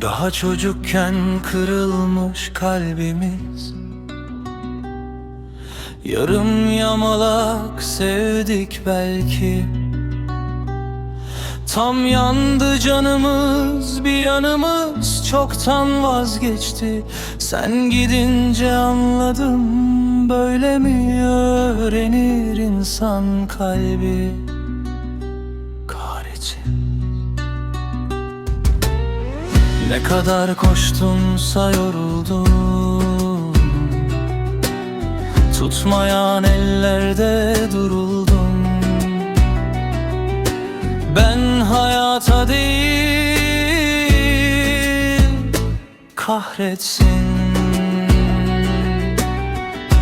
Daha çocukken kırılmış kalbimiz. Yarım yamalak sevdik belki. Tam yandı canımız bir yanımız çoktan vazgeçti. Sen gidince anladım böyle mi öğrenir insan kalbi? Kahretsin Ne kadar koştumsa yoruldum. Tutmayan ellerde duruldum. Ben hayata değil kahretsin.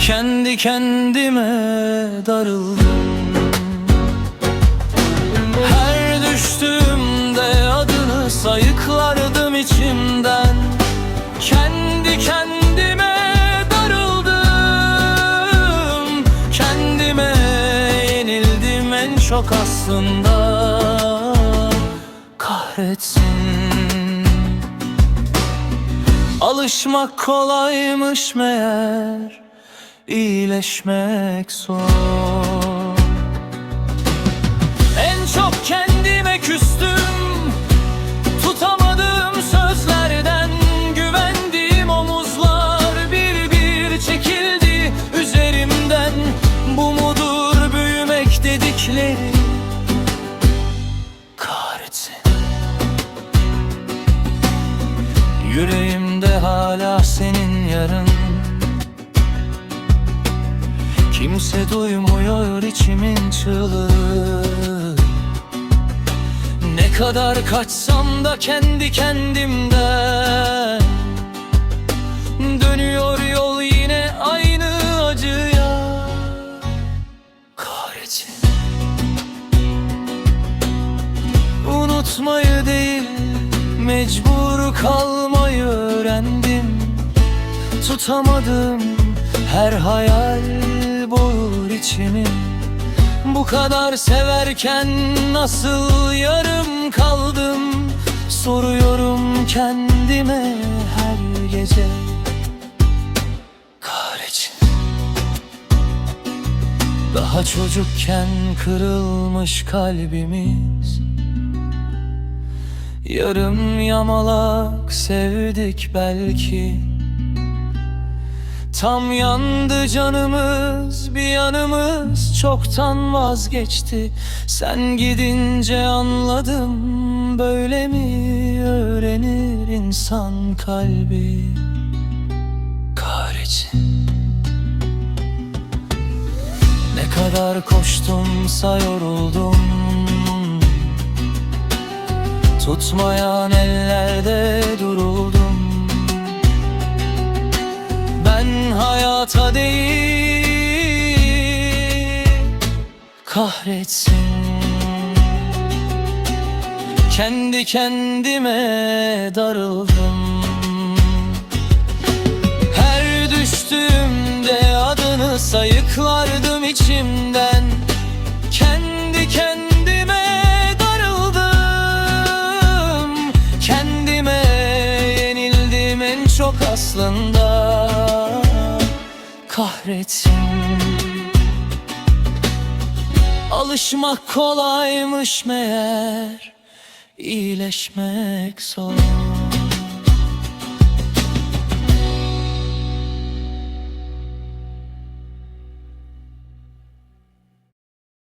Kendi kendime darıldım. Her sayıklardım içimden Kendi kendime darıldım. Kendime yenildim en çok aslında. Kahretsin. Alışmak kolaymış meğer iyileşmek zor dedikleri Kahretsin. Yüreğimde hala senin yarın. Kimse duymuyor içimin çığlığı. Ne kadar kaçsam da kendi kendimden Unutmayı değil Mecbur kalmayı öğrendim. Tutamadım her hayal boğur içimi Bu kadar severken nasıl yarım kaldım? Soruyorum kendime her gece. Kahretsin. Daha çocukken kırılmış kalbimiz Yarım yamalak sevdik belki. Tam yandı canımız bir yanımız çoktan vazgeçti. Sen gidince anladım böyle mi öğrenir insan kalbi? Kahretsin. Ne kadar koştumsa yoruldum Tutmayan ellerde duruldum. Ben hayata değil Kahretsin. Kendi kendime darıldım. Her düştüğümde adını sayıklardım içimden çok aslında. Kahretsin. Alışmak kolaymış meğer iyileşmek zor